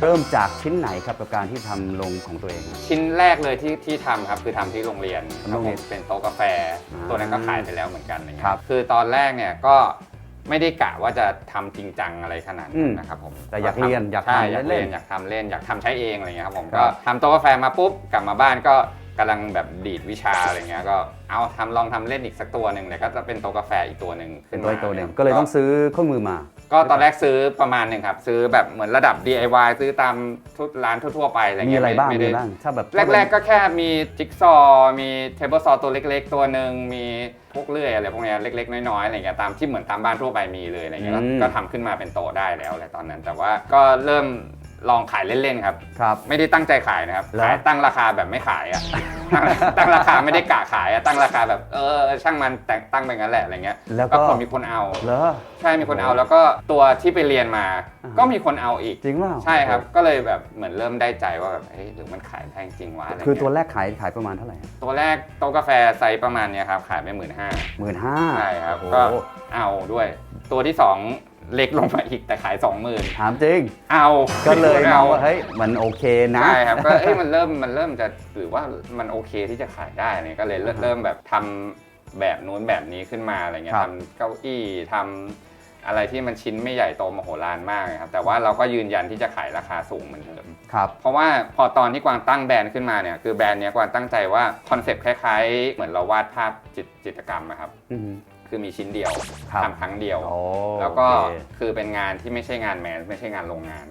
เริ่มจากชิ้นไหนครับกับการที่ทำลงของตัวเองชิ้นแรกเลยที่ที่ทำครับคือทำที่โรงเรียนคโรรับงผเรียนมเป็นโต๊ะกาแฟ อ่าตัวนั้นก็ขายไปแล้วเหมือนกันอะไรเงี้ครัยบคือตอนแรกเนี่ยก็ไม่ได้กะว่าจะทำจริงจังอะไรขนาดอืนั้มนนะครับผมแต่อยากเรียนอยากใช่ทำอยากเล่เรียนนอยากทำเล่นอยากทำใช้เองอะไรเงี้ยครับผมครัก็บทำโต๊ะกาแฟมาปุ๊บกลับมาบ้านก็ กำลังแบบดีดวิชาอะไรเงี้ยก็เอาทำลองทำเล่นอีกสักตัวหนึ่งเนี่ยก็จะเป็นโต๊ะกาแฟอีกตัวหนึ่งเป็ขึ้นนตัวมาอีกตัวหนึ่งก็เลยต้องซื้อเครื่องมือมา ก็ตอนแรกซื้อประมาณหนึ่งครับ ซื้อแบบเหมือนระดับ DIY ซื้อตามทุกร้านทั่วๆไปอะไรมีเงี้ยอะไรบ้างม่มีด้ อะไรบ้างถ้าแบบ แรกๆก็แค่มีจิ๊กซอว์มีเทเบิลซอว์ตัวเล็ก ๆ ตัวหนึ่งมีพวกเลื่อยอะไรพวกเนี้ยเล็ก ๆ น้อยๆอะไรเงี้ยตามที่เหมือนตามบ้านทั่วไปมีเลยอะไรเงี้ยก็ก็ทำขึ้นมาเป็นโต๊ะได้แล้วอะไรตอนนั้น แต่ว่าก็เริ่ม ลองขายเล่นๆครับ ครับ ไม่ได้ตั้งใจขายนะครับ เหรอ ขายตั้งราคาแบบไม่ขายอะตั้งตั้งราคาไม่ได้กะขายอะตั้งราคาแบบเออช่างมันแต่งตั้งไปงั้นแหละอะไรเงี้ยแล้วก็ก็คนมีคนเอา เหรอ ใช่มีคนเอาแล้วก็ตัวที่ไปเรียนมา อ่าฮะก็มีคนเอาอีก จริงเปล่าใช่ครับ ก็เลยแบบเหมือนเริ่มได้ใจว่าแบบเฮ้ยหรือมันขายได้จริงวะอะไรคือตัวเงี้ยแรกขายขายประมาณเท่าไหร่ตัวแรกโต๊ะกาแฟไซส์ประมาณเนี้ยครับขายไปหมื่นห้าหมื่นห้าใช่ครับโอ้ก็โหเอาด้วย ตัวที่สอง เล็กลงมาอีกแต่ขายสองหมื่นถามจริง เอาก็เลยมเอาองว่าเฮ้ยมันโอเคนะ ใช่ครับก็เอ้ยมันเริ่มมันเริ่มจะหรือว่ามันโอเคที่จะขายได้เนี่ยก็เลยเริ่มอ่าฮะเริ่มแบบทำแบบนู้นแบบนี้ขึ้นมาอะไรเงี้คยรับทำเก้าอี้ทำอะไรที่มันชิ้นไม่ใหญ่โตมโหฬารมากนะครับแต่ว่าเราก็ยืนยันที่จะขายราคาสูงเหมือนเดิมครับเพราะว่าพอตอนที่กวางตั้งแบรนด์ขึ้นมาเนี่ยคือแบรนด์เนี้ยกวางตั้งใจว่าคอนเซปต์คล้ายๆ เหมือนเราวาดภาพจิตจิตรกรรมอะครับอืม คือมีชิ้นเดียวครับทำครั้งเดียว โอ้แล้วก็โอเค คือเป็นงานที่ไม่ใช่งานแมนไม่ใช่งานโรงงาน